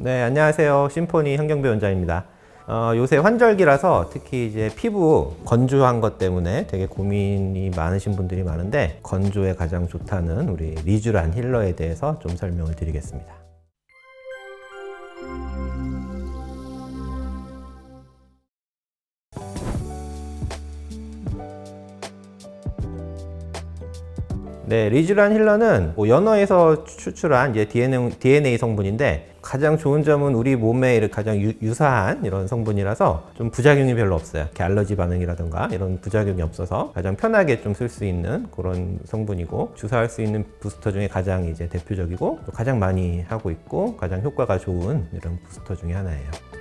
네, 안녕하세요. 심포니 현경배 원장입니다. 어, 요새 환절기라서 특히 이제 피부 건조한 것 때문에 되게 고민이 많으신 분들이 많은데 건조에 가장 좋다는 우리 리쥬란 힐러에 대해서 좀 설명을 드리겠습니다. 네, 리쥬란 힐러는 뭐 연어에서 추출한 이제 DNA, DNA 성분인데 가장 좋은 점은 우리 몸에 가장 유, 사한 이런 성분이라서 좀 부작용이 별로 없어요. 이렇게 알러지 반응이라든가 이런 부작용이 없어서 가장 편하게 좀 쓸 수 있는 그런 성분이고 주사할 수 있는 부스터 중에 가장 이제 대표적이고 또 가장 많이 하고 있고 가장 효과가 좋은 이런 부스터 중에 하나예요.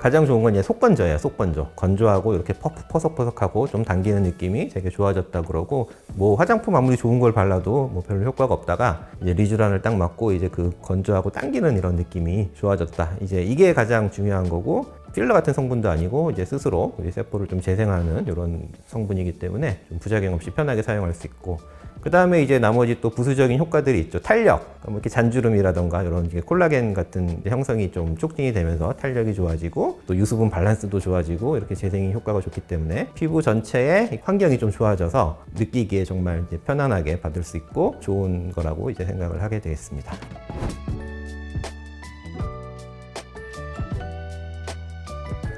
가장 좋은 건 이제 속건조예요. 속건조. 건조하고 이렇게 퍼, 퍼석퍼석하고 좀 당기는 느낌이 되게 좋아졌다 그러고 뭐 화장품 아무리 좋은 걸 발라도 뭐 별로 효과가 없다가 이제 리쥬란을 딱 맞고 이제 그 건조하고 당기는 이런 느낌이 좋아졌다. 이제 이게 가장 중요한 거고 필러 같은 성분도 아니고 이제 스스로 우리 세포를 좀 재생하는 이런 성분이기 때문에 좀 부작용 없이 편하게 사용할 수 있고 그 다음에 이제 나머지 또 부수적인 효과들이 있죠. 탄력, 뭐 이렇게 잔주름이라던가 이런 콜라겐 같은 형성이 좀 촉진이 되면서 탄력이 좋아지고 또 유수분 밸런스도 좋아지고 이렇게 재생이 효과가 좋기 때문에 피부 전체의 환경이 좀 좋아져서 느끼기에 정말 편안하게 받을 수 있고 좋은 거라고 이제 생각을 하게 되겠습니다.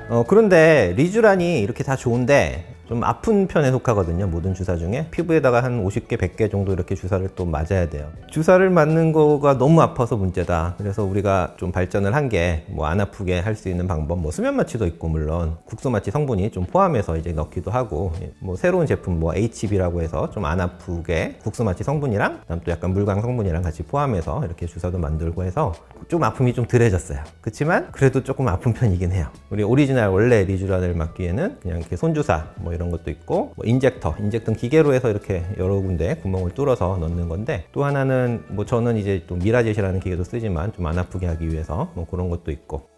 어, 그런데 리쥬란이 이렇게 다 좋은데 좀 아픈 편에 속하거든요. 모든 주사 중에 피부에다가 한 50개, 100개 정도 이렇게 주사를 또 맞아야 돼요. 주사를 맞는 거가 너무 아파서 문제다. 그래서 우리가 좀 발전을 한 게 뭐 안 아프게 할 수 있는 방법, 뭐 수면 마취도 있고 물론 국소 마취 성분이 좀 포함해서 이제 넣기도 하고 예, 뭐 새로운 제품 뭐 HB라고 해서 좀 안 아프게 국소 마취 성분이랑 그다음 또 약간 물광 성분이랑 같이 포함해서 이렇게 주사도 만들고 해서 좀 아픔이 좀 덜해졌어요. 그렇지만 그래도 조금 아픈 편이긴 해요. 우리 오리지널 원래 리쥬란을 맞기에는 그냥 이렇게 손주사 뭐 이런 것도 있고 뭐 인젝터, 인젝터 기계로 해서 이렇게 여러 군데 구멍을 뚫어서 넣는 건데 또 하나는 뭐 저는 이제 또 미라젯이라는 기계도 쓰지만 좀 안 아프게 하기 위해서 뭐 그런 것도 있고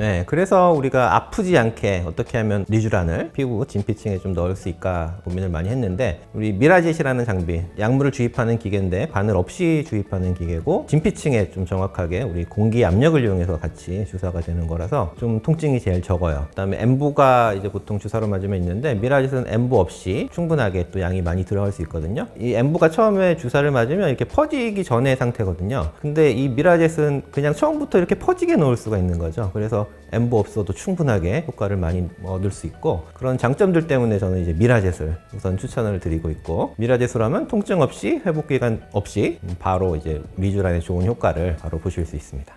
네, 그래서 우리가 아프지 않게 어떻게 하면 리쥬란을 피부 진피층에 좀 넣을 수 있을까 고민을 많이 했는데 우리 미라젯이라는 장비, 약물을 주입하는 기계인데 바늘 없이 주입하는 기계고 진피층에 좀 정확하게 우리 공기 압력을 이용해서 같이 주사가 되는 거라서 좀 통증이 제일 적어요. 그다음에 엠보가 이제 보통 주사로 맞으면 있는데 미라젯은 엠보 없이 충분하게 또 양이 많이 들어갈 수 있거든요. 이 엠보가 처음에 주사를 맞으면 이렇게 퍼지기 전의 상태거든요. 근데 이 미라젯은 그냥 처음부터 이렇게 퍼지게 넣을 수가 있는 거죠. 그래서 엠보 없어도 충분하게 효과를 많이 얻을 수 있고 그런 장점들 때문에 저는 이제 미라젯을 우선 추천을 드리고 있고 미라젯으로 하면 통증 없이 회복 기간 없이 바로 이제 리쥬란의 좋은 효과를 바로 보실 수 있습니다.